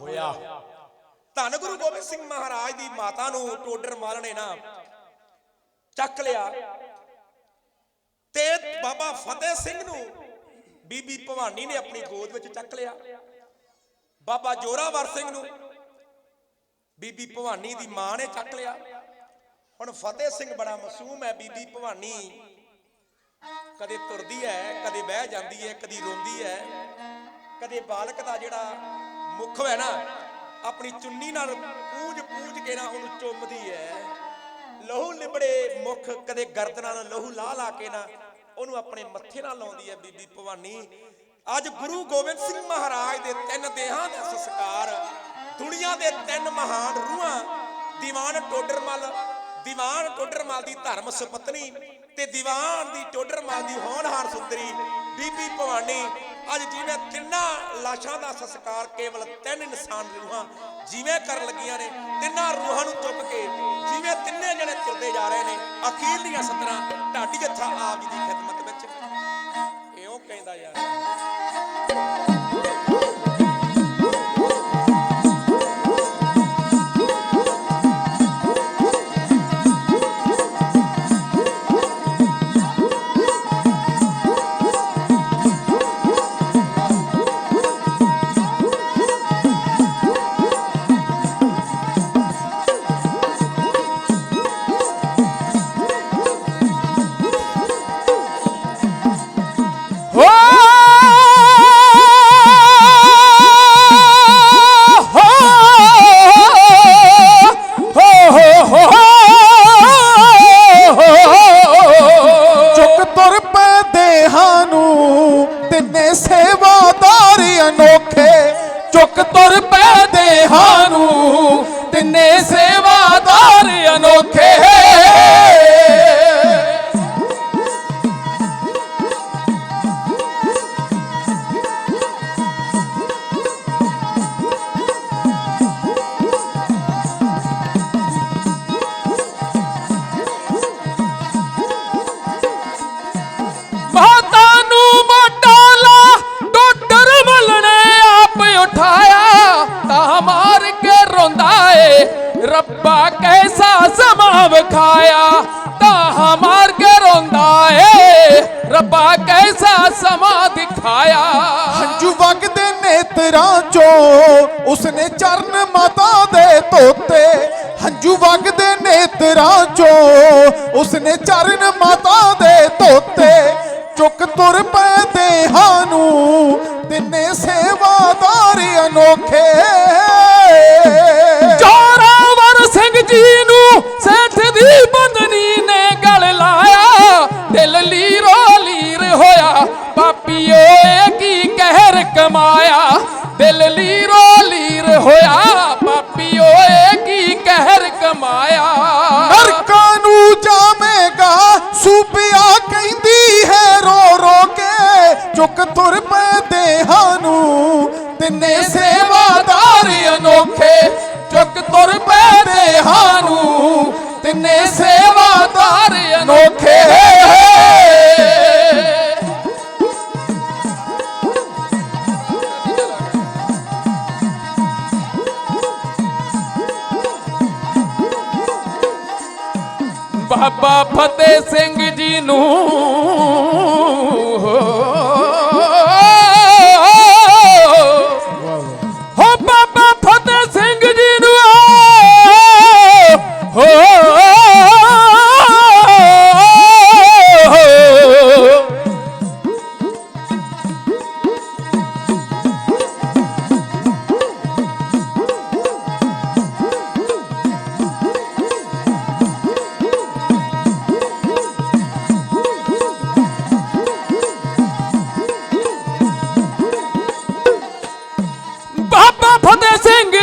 ਹੋਇਆ। ਧੰਨ ਗੁਰੂ ਗੋਬਿੰਦ ਸਿੰਘ ਮਹਾਰਾਜ ਦੀ ਮਾਤਾ ਨੂੰ ਟੋਡਰ ਮੱਲ ਨੇ ਨਾ ਚੱਕ ਲਿਆ। ਤੇ ਬਾਬਾ ਫਤਿਹ ਸਿੰਘ ਨੂੰ ਬੀਬੀ ਭਵਾਨੀ ਨੇ ਆਪਣੀ ਗੋਦ ਵਿੱਚ ਚੱਕ ਲਿਆ। ਬਾਬਾ ਜੋਰਾਵਰ ਸਿੰਘ ਨੂੰ ਬੀਬੀ ਭਵਾਨੀ ਦੀ ਮਾਂ ਨੇ ਚੱਕ ਲਿਆ। ਹੁਣ ਫਤਿਹ ਸਿੰਘ ਬੜਾ ਮਾਸੂਮ ਹੈ, ਬੀਬੀ ਭਵਾਨੀ ਕਦੇ ਤੁਰਦੀ ਹੈ, ਕਦੇ ਬਹਿ ਜਾਂਦੀ ਹੈ, ਕਦੀ ਰੋਂਦੀ ਹੈ, ਕਦੇ ਬਾਲਕ ਦਾ ਜਿਹੜਾ ਮੁਖ ਹੈ ਨਾ, ਆਪਣੀ ਚੁੰਨੀ ਨਾਲ ਪੂੰਝ ਪੂੰਝ ਕੇ ਨਾ ਉਹਨੂੰ ਚੁੰਮਦੀ ਹੈ ਲਹੂ ਲਿਬੜੇ ਮੁਖ ਕਦੇ ਗਰਦਨ ਨਾਲ, ਲਹੂ ਲਾ ਲਾ ਕੇ ਨਾ ਉਹਨੂੰ ਆਪਣੇ ਮੱਥੇ ਨਾਲ ਲਾਉਂਦੀ ਹੈ ਬੀਬੀ ਭਵਾਨੀ। ਅੱਜ ਗੁਰੂ ਗੋਬਿੰਦ ਸਿੰਘ ਮਹਾਰਾਜ ਦੇ ਤਿੰਨ ਦੇਹਾਂ ਦਾ ਸੰਸਕਾਰ, ਦੁਨੀਆ ਦੇ ਤਿੰਨ ਮਹਾਨ ਰੂਹਾਂ, ਦੀਵਾਨ ਟੋਡਰਮਲ ਦੀਵਾਨ ਟੋਡਰਮਲ ਦੀ ਧਰਮ ਸੁਪਤਨੀ ਤੇ ਦੀਵਾਨ ਦੀ ਟੋਡਰਮਲ ਦੀ ਹੋਣਹਾਰ ਸੁੰਦਰੀ ਬੀਬੀ ਭਵਾਨੀ। ਅੱਜ ਜਿਵੇਂ ਤਿੰਨਾਂ ਲਾਸ਼ਾਂ ਦਾ ਸੰਸਕਾਰ ਕੇਵਲ ਤਿੰਨ ਇਨਸਾਨ ਰੂਹਾਂ ਜਿਵੇਂ ਕਰਨ ਲੱਗੀਆਂ ਨੇ, ਤਿੰਨਾਂ ਰੂਹਾਂ ਨੂੰ ਚੁੱਕ ਕੇ ਜਿਵੇਂ ਤਿੰਨੇ ਜਣੇ ਤੁਰਦੇ ਜਾ ਰਹੇ ਨੇ, ਅਖੀਰ ਦੀਆਂ ਸਤਰਾਂ ਢਾਡੀ ਜੱਥਾ ਆਪ ਜੀ ਦੀ ਖਿਦਮਤ ਰੋਂਦਾ ਏ। ਰੱਬਾ ਕੈਸਾ ਸਮਾ ਵਿਖਾਇਆ ਤਾਂ ਮਾਰ ਕੇ ਰੋਂਦਾ ਏ। ਰੱਬਾ ਕੈਸਾ ਸਮਾ ਦਿਖਾਇਆ। ਹੰਝੂ ਵਗਦੇ ਨੇਤਰਾਂ ਚੋਂ, ਉਸਨੇ ਚਰਨ ਮਾਤਾ ਦੇ ਧੋਤੇ ਹੰਝੂ ਵਗਦੇ ਨੇਤਰਾਂ ਚੋਂ, ਉਸਨੇ ਚਰਨ ਮਾਤਾ ਦੇ ਧੋਤੇ ਚੁੱਕ ਤੁਰ ਪੈ ਦਿਲ ਲੀਰੋ ਲੀਰ ਹੋਇਆ ਪਾਪੀ ਓਏ ਕੀ ਕਹਿਰ ਕਮਾਇਆ? ਨਰਕਾਂ ਨੂੰ ਜਾਵੇਗਾ ਸੂਪਿਆ ਕਹਿੰਦੀ ਹੈ ਰੋ ਰੋ ਕੇ ਚੁੱਕ ਤੁਰ ਪੈ ਦੇਹਾਂ ਨੂੰ ਤਿੰਨੇ ਸੇਵਾਦਾਰ ਅਨੋਖੇ ਚੁੱਕ ਤੁਰ ਪੈ ਦੇਹਾਂ ਨੂੰ ਤਿੰਨੇ ਸੇਵਾਦਾਰ ਅਨੋਖੇ। ਬਾਬਾ ਫਤਿਹ ਸਿੰਘ ਜੀ ਨੂੰ।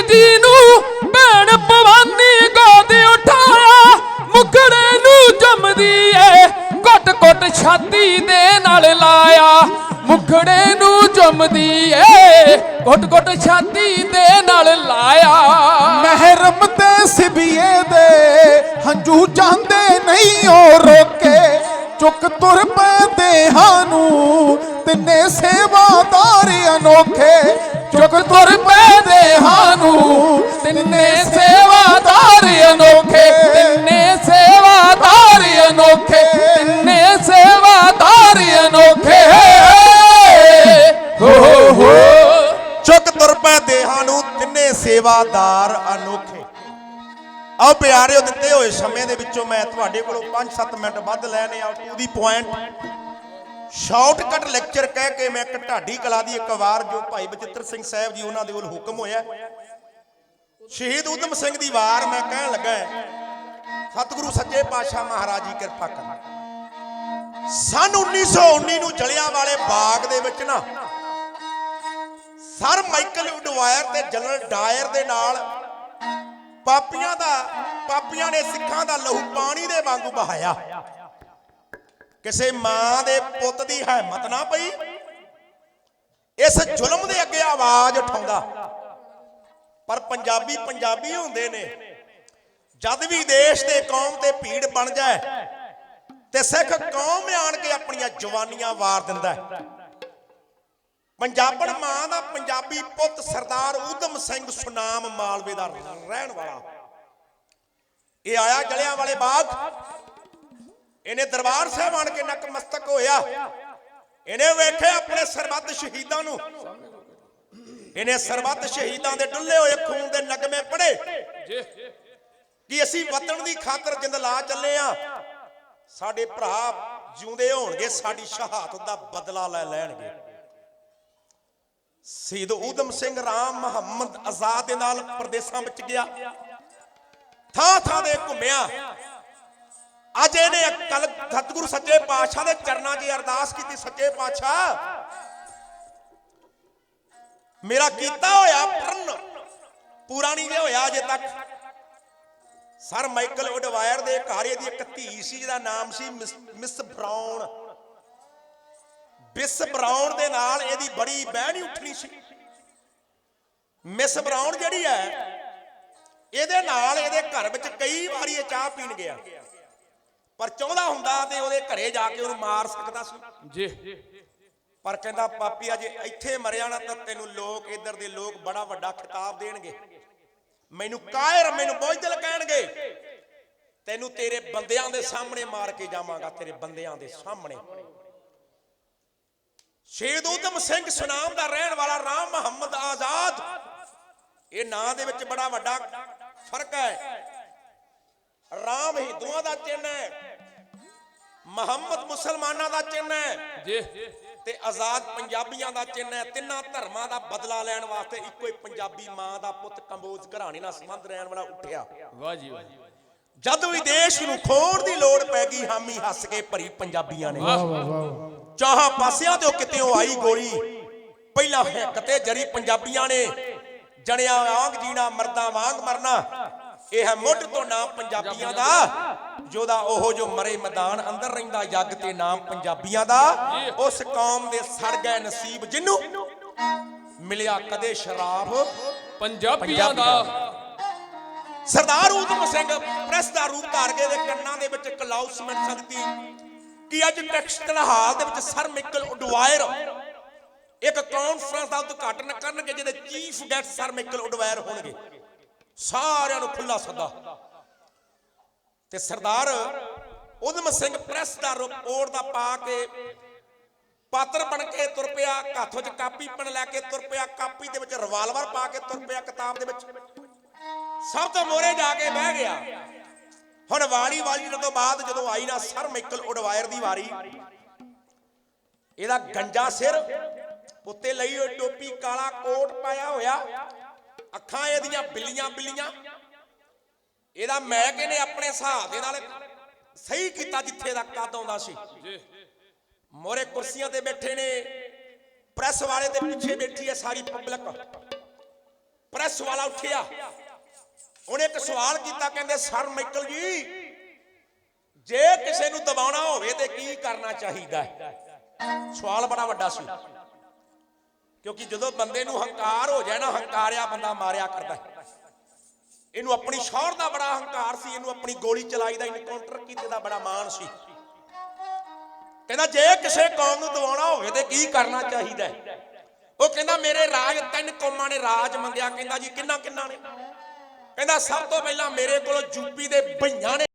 ਜੀ ਨੂੰ ਭੈਣ ਭਵਾਨੀ ਗੋਦ ਉਠਾਇਆ, ਮੁਖੜੇ ਨੂੰ ਜੰਮਦੀ ਏ, ਘੁੱਟ ਘੁੱਟ ਛਾਤੀ ਦੇ ਨਾਲ ਲਾਇਆ, ਮੁਖੜੇ ਨੂੰ ਜੰਮਦੀ ਏ, ਘੁੱਟ ਘੁੱਟ ਛਾਤੀ ਦੇ ਨਾਲ ਲਾਇਆ। ਮਹਿਰਮ ਤੇ ਸਿਬੀਏ ਦੇ, ਹੰਝੂ ਜਾਂਦੇ ਨਹੀਂ ਉਹ ਰੋਕੇ, ਚੁੱਕ ਤੁਰ ਪੈ ਦੇਹਾਂ ਨੂੰ ਤਿੰਨੇ ਸੇਵਾਦਾਰ ਅਨੋਖੇ ਚੁਗ ਤੁਰ ਪੈ ਦੇਹਾਂ ਨੂੰ ਤਿੰਨੇ ਸੇਵਾਦਾਰ ਅਨੋਖੇ, ਤਿੰਨੇ ਸੇਵਾਦਾਰ ਅਨੋਖੇ, ਤਿੰਨੇ ਸੇਵਾਦਾਰ ਅਨੋਖੇ। ਹੋ ਹੋ ਹੋ। ਤੁਰ ਪੈ ਦੇਹਾਂ ਨੂੰ ਤਿੰਨੇ ਸੇਵਾਦਾਰ ਅਨੋਖੇ। ਆਓ ਪਿਆਰਿਓ, ਦਿੱਤੇ ਹੋਏ ਸਮੇਂ ਦੇ ਵਿੱਚੋਂ ਮੈਂ ਤੁਹਾਡੇ ਕੋਲੋਂ 5-7 ਮਿੰਟ ਵੱਧ ਲੈਣੇ ਆ ਟੂ ਪੁਆਇੰਟ ਸ਼ਾਰਟਕਟ ਲੈਕਚਰ ਕਹਿ ਕੇ ਮੈਂ ਇੱਕ ਢਾਡੀ ਕਲਾ ਦੀ ਇੱਕ ਵਾਰ ਜੋ ਭਾਈ ਬਚਿੱਤਰ ਸਿੰਘ ਸਾਹਿਬ ਜੀ ਉਹਨਾਂ ਦੇ ਵੱਲ ਹੁਕਮ ਹੋਇਆ। ਸ਼ਹੀਦ ਊਧਮ ਸਿੰਘ ਦੀ ਵਾਰ ਮੈਂ ਕਹਿਣ ਲੱਗਾ ਸਤਿਗੁਰੂ ਸੱਚੇ ਪਾਤਸ਼ਾਹ ਮਹਾਰਾਜ ਜੀ ਕਿਰਪਾ ਕਰਨ। ਸਨ 1919 ਨੂੰ ਜਲਿਆਂ ਵਾਲੇ ਬਾਗ ਦੇ ਵਿੱਚ ਨਾ, ਸਰ ਮਾਈਕਲ ਉਡਵਾਇਰ ਤੇ ਜਨਰਲ ਡਾਇਰ ਦੇ ਨਾਲ ਪਾਪੀਆਂ ਦਾ, ਪਾਪੀਆਂ ਨੇ ਸਿੱਖਾਂ ਦਾ ਲਹੂ ਪਾਣੀ ਦੇ ਵਾਂਗੂ ਬਹਾਇਆ। ਕਿਸੇ ਮਾਂ ਦੇ ਪੁੱਤ ਦੀ ਹਿੰਮਤ ਨਾ ਪਈ। ਇਸ ਜ਼ੁਲਮ ਦੇ ਅੱਗੇ ਆਵਾਜ਼ ਉਠਾਉਂਦਾ। ਪਰ ਪੰਜਾਬੀ ਪੰਜਾਬੀ ਹੁੰਦੇ ਨੇ। ਜਦ ਵੀ ਦੇਸ਼ ਤੇ ਕੌਮ ਤੇ ਭੀੜ ਬਣ ਜਾਏ, ਤੇ ਸਿੱਖ ਕੌਮ ਆਣ ਕੇ ਆਪਣੀਆਂ ਜਵਾਨੀਆਂ ਵਾਰ ਦਿੰਦਾ ਹੈ। ਪੰਜਾਬਣ ਮਾਂ ਦਾ ਪੰਜਾਬੀ ਪੁੱਤ ਸਰਦਾਰ ਊਧਮ ਸਿੰਘ ਸੁਨਾਮ ਮਾਲਵੇ ਦਾ ਰਹਿਣ ਵਾਲਾ। ਇਹ ਆਇਆ ਗਲਿਆਂ ਵਾਲੇ ਬਾਗ। ਇਹਨੇ ਦਰਬਾਰ ਸਾਹਿਬ ਆਣ ਕੇ ਨਕਮਸਤਕ ਹੋਇਆ। ਇਹਨੇ ਵੇਖਿਆ ਆਪਣੇ ਸਰਬੱਤ ਸ਼ਹੀਦਾਂ ਨੂੰ। ਇਹਨੇ ਸਰਬੱਤ ਸ਼ਹੀਦਾਂ ਦੇ ਡੁੱਲੇ ਹੋਏ ਖੂਨ ਦੇ ਨਗਮੇ ਪੜੇ। ਕਿ ਅਸੀਂ ਵਤਨ ਦੀ ਖਾਤਰ ਜਿੰਦ ਲਾ ਚੱਲੇ ਆ। ਸਾਡੇ ਭਰਾ ਜਿਉਂਦੇ ਹੋਣਗੇ, ਸਾਡੀ ਸ਼ਹਾਦਤ ਦਾ ਬਦਲਾ ਲੈ ਲੈਣਗੇ। ਸ਼ਹੀਦ ਊਧਮ ਸਿੰਘ ਰਾਮ ਮੁਹੰਮਦ ਆਜ਼ਾਦ ਦੇ ਨਾਲ ਪ੍ਰਦੇਸ਼ਾਂ ਵਿੱਚ ਗਿਆ। ਥਾਂ ਥਾਂ ਦੇ ਘੁੰਮਿਆ। ਅੱਜ ਇਹਨੇ ਕੱਲ ਸਤਿਗੁਰੂ ਸੱਚੇ ਪਾਤਸ਼ਾਹ ਦੇ ਚਰਨਾਂ 'ਚ ਅਰਦਾਸ ਕੀਤੀ, ਸੱਚੇ ਪਾਤਸ਼ਾਹ। ਮੇਰਾ ਕੀਤਾ ਹੋਇਆ ਪਰਨ ਪੂਰਾ ਨਹੀਂ ਜੇ ਹੋਇਆ ਅਜੇ ਤੱਕ। ਸਰ ਮਾਈਕਲ ਉਡਵਾਇਰ ਦੇ ਘਰ ਇਹਦੀ ਇੱਕ ਧੀ ਸੀ, ਜਿਹਦਾ ਨਾਮ ਸੀ miss- miss Brown. Miss Brown ਦੇ ਨਾਲ ਇਹਦੀ ਬੜੀ ਬਹਿਣੀ ਉੱਠਣੀ ਸੀ। ਮਿਸ ਬ੍ਰਾਊਨ ਜਿਹੜੀ ਹੈ, ਇਹਦੇ ਨਾਲ ਇਹਦੇ ਘਰ ਵਿੱਚ ਕਈ ਵਾਰੀ ਇਹ ਚਾਹ ਪੀਣ ਗਿਆ। ਪਰ ਚਾਹੁੰਦਾ ਹੁੰਦਾ ਤੇ ਉਹਦੇ ਘਰੇ ਜਾ ਕੇ ਉਹਨੂੰ ਮਾਰ ਸਕਦਾ ਸੀ। ਜੀ। ਪਰ ਕਹਿੰਦਾ ਪਾਪੀ ਅਜੇ ਇੱਥੇ ਮਰਿਆ ਨਾ ਤਾਂ ਤੈਨੂੰ ਲੋਕ ਇੱਧਰ ਦੇ ਲੋਕ ਬੜਾ ਵੱਡਾ ਖਿਤਾਬ ਦੇਣਗੇ। ਮੈਨੂੰ ਕਾਇਰ ਮੈਨੂੰ ਬੋਝਦਲ ਕਹਿਣਗੇ। ਤੈਨੂੰ ਤੇਰੇ ਬੰਦਿਆਂ ਦੇ ਸਾਹਮਣੇ ਮਾਰ ਕੇ ਜਾਵਾਂਗਾ ਤੇਰੇ ਬੰਦਿਆਂ ਦੇ ਸਾਹਮਣੇ। ਸ਼ਹੀਦ ਊਧਮ ਸਿੰਘ ਸੁਨਾਮ ਦਾ ਰਹਿਣ ਵਾਲਾ ਰਾਮ ਮੁਹੰਮਦ ਆਜ਼ਾਦ ਇਹ ਨਾਂ ਦੇ ਵਿੱਚ ਬੜਾ ਵੱਡਾ ਫ਼ਰਕ ਹੈ। ਰਾਮ ਹਿੰਦੂਆਂ ਦਾ ਚਿੰਨ੍ਹ ਹੈ। ਮੁਹੰਮਦ ਮੁਸਲਮਾਨਾਂ ਦਾ ਚਿੰਨ੍ਹ ਹੈ। ਜੀ। ਤੇ ਆਜ਼ਾਦ ਪੰਜਾਬੀਆਂ ਦਾ ਚਿੰਨ੍ਹ ਹੈ। ਤਿੰਨਾਂ ਧਰਮਾਂ ਦਾ ਬਦਲਾ ਲੈਣ ਵਾਸਤੇ ਇੱਕੋ ਹੀ ਪੰਜਾਬੀ ਮਾਂ ਦਾ ਪੁੱਤ ਕੰਬੋਜ ਘਰਾਣੇ ਨਾਲ ਸੰਬੰਧ ਰਹਿਣ ਵਾਲਾ ਉੱਠਿਆ। ਵਾਹ ਜੀ ਵਾਹ ਜਦ ਵੀ ਦੇਸ਼ ਨੂੰ ਖੋਣ ਦੀ ਲੋੜ ਪੈ ਗਈ ਹਾਮੀ ਹੱਸ ਕੇ ਭਰੀ ਪੰਜਾਬੀਆਂ ਨੇ। ਚਾਹਾਂ ਪਾਸਿਆਂ ਤੇ ਕਿਤੇੋਂ ਆਈ ਗੋਲੀ। ਪਹਿਲਾਂ ਹਿੱਕ ਤੇ ਜਰੀ ਪੰਜਾਬੀਆਂ ਨੇ। ਜਣਿਆਂ ਵਾਂਗ ਜੀਣਾ ਮਰਦਾਂ ਵਾਂਗ ਮਰਨਾ। ਇਹ ਹੈ ਮੁੱਢ ਤੋਂ ਨਾਮ ਪੰਜਾਬੀਆਂ ਦਾ ਜਿਹਦਾ ਉਹ ਜੋ ਮਰੇ ਮੈਦਾਨ ਅੰਦਰ ਰਹਿੰਦਾ ਜੱਗ ਤੇ ਨਾਮ ਪੰਜਾਬੀਆਂ ਦਾ ਉਸ ਕੌਮ ਦੇ ਸੜ ਗਏ ਨਸੀਬ ਜਿੰਨੂੰ ਮਿਲਿਆ ਕਦੇ ਸ਼ਰਾਬ ਪੰਜਾਬੀਆਂ ਦਾ। ਸਰਦਾਰ ਊਧਮ ਸਿੰਘ ਪ੍ਰੈਸ ਦਾ ਰੂਪ ਧਾਰ ਕੇ ਦੇ ਕੰਨਾਂ ਦੇ ਵਿੱਚ ਕਲਾਉਸਮੈਂਟ ਸਕਦੀ ਕਿ ਅੱਜ ਟੈਕਸਟਲ ਹਾਲ ਦੇ ਵਿੱਚ ਸਰ ਮਿਕਲ ਉਡਵਾਇਰ ਇੱਕ ਕਾਨਫਰੰਸ ਦਾ ਉਦਘਾਟਨ ਕਰਨਗੇ ਜਿਹਦੇ chief guest sir Michael O'Dwyer ਹੋਣਗੇ। ਸਾਰਿਆਂ ਨੂੰ ਖੁੱਲਾ ਸੱਦਾ। ਤੇ ਸਰਦਾਰ ਉਧਮ ਸਿੰਘ ਪ੍ਰੈਸ ਦਾ ਰਿਪੋਰਟ ਦਾ ਪਾ ਕੇ ਪਾਤਰ ਬਣ ਕੇ ਤੁਰ ਪਿਆ ਹੱਥ ਵਿੱਚ ਕਾਪੀ ਪਣ ਲੈ ਕੇ ਤੁਰ ਪਿਆ, ਕਾਪੀ ਦੇ ਵਿੱਚ ਰਿਵਾਲਵਰ ਪਾ ਕੇ ਤੁਰ ਪਿਆ ਕਿਤਾਬ ਦੇ ਵਿੱਚ। ਸਭ ਤੋਂ ਮੋਰੇ ਜਾ ਕੇ ਬਹਿ ਗਿਆ। ਹੁਣ ਵਾਲੀ ਵਾਲੀ ਤੋਂ ਬਾਅਦ ਜਦੋਂ ਆਈ ਨਾ ਸਰ ਮਾਈਕਲ ਉਡਵਾਇਰ ਦੀ ਵਾਰੀ, ਇਹਦਾ ਗੰਜਾ ਸਿਰ ਉੱਤੇ ਲਈ ਹੋਈ ਟੋਪੀ ਕਾਲਾ ਕੋਟ ਪਾਇਆ ਹੋਇਆ। ਅੱਖਾਂ ਇਹਦੀਆਂ ਬਿੱਲੀਆਂ ਬਿੱਲੀਆਂ। ਇਹਦਾ ਮੈਂ ਕਹਿੰਦੇ ਆਪਣੇ ਹਿਸਾਬ ਦੇ ਨਾਲ ਸਹੀ ਕੀਤਾ ਜਿੱਥੇ ਦਾ ਕੱਦ ਆਉਂਦਾ ਸੀ। ਜੀ ਮੋਰੇ ਕੁਰਸੀਆਂ ਤੇ ਬੈਠੇ ਨੇ, ਪ੍ਰੈਸ ਵਾਲੇ ਦੇ ਪਿੱਛੇ ਬੈਠੀ ਹੈ ਸਾਰੀ ਪਬਲਿਕ। ਪ੍ਰੈਸ ਵਾਲਾ ਉੱਠਿਆ। ਉਹਨੇ ਇੱਕ ਸਵਾਲ ਕੀਤਾ, ਕਹਿੰਦੇ, ਸਰ ਮਾਈਕਲ ਜੀ, ਜੇ ਕਿਸੇ ਨੂੰ ਦਬਾਉਣਾ ਹੋਵੇ ਤੇ ਕੀ ਕਰਨਾ ਚਾਹੀਦਾ ਹੈ? ਸਵਾਲ ਬੜਾ ਵੱਡਾ ਸੀ। ਕਿਉਂਕਿ ਜਦੋਂ ਬੰਦੇ ਨੂੰ ਹੰਕਾਰ ਹੋ ਜਾਏ ਨਾ ਹੰਕਾਰਿਆ ਬੰਦਾ ਮਾਰਿਆ ਕਰਦਾ ਇਹਨੂੰ ਆਪਣੀ ਸ਼ੌਹਰ ਦਾ ਬੜਾ ਹੰਕਾਰ ਸੀ, ਇਹਨੂੰ ਆਪਣੀ ਗੋਲੀ ਚਲਾਈ ਦਾ ਇਨਕਾਊਂਟਰ ਕੀਤੇ ਦਾ ਬੜਾ ਮਾਣ ਸੀ। ਕਹਿੰਦਾ, ਜੇ ਕਿਸੇ ਕੌਮ ਨੂੰ ਦਵਾਉਣਾ ਹੋਵੇ ਤੇ ਕੀ ਕਰਨਾ ਚਾਹੀਦਾ ਉਹ ਕਹਿੰਦਾ, ਮੇਰੇ ਰਾਜ, ਤਿੰਨ ਕੌਮਾਂ ਨੇ ਰਾਜ ਮੰਗਿਆ। ਕਹਿੰਦਾ ਜੀ ਕਿੰਨਾ ਕਿੰਨਾ ਨੇ? ਕਹਿੰਦਾ, ਸਭ ਤੋਂ ਪਹਿਲਾਂ ਮੇਰੇ ਕੋਲ ਯੂਪੀ ਦੇ ਭਈਆਂ ਨੇ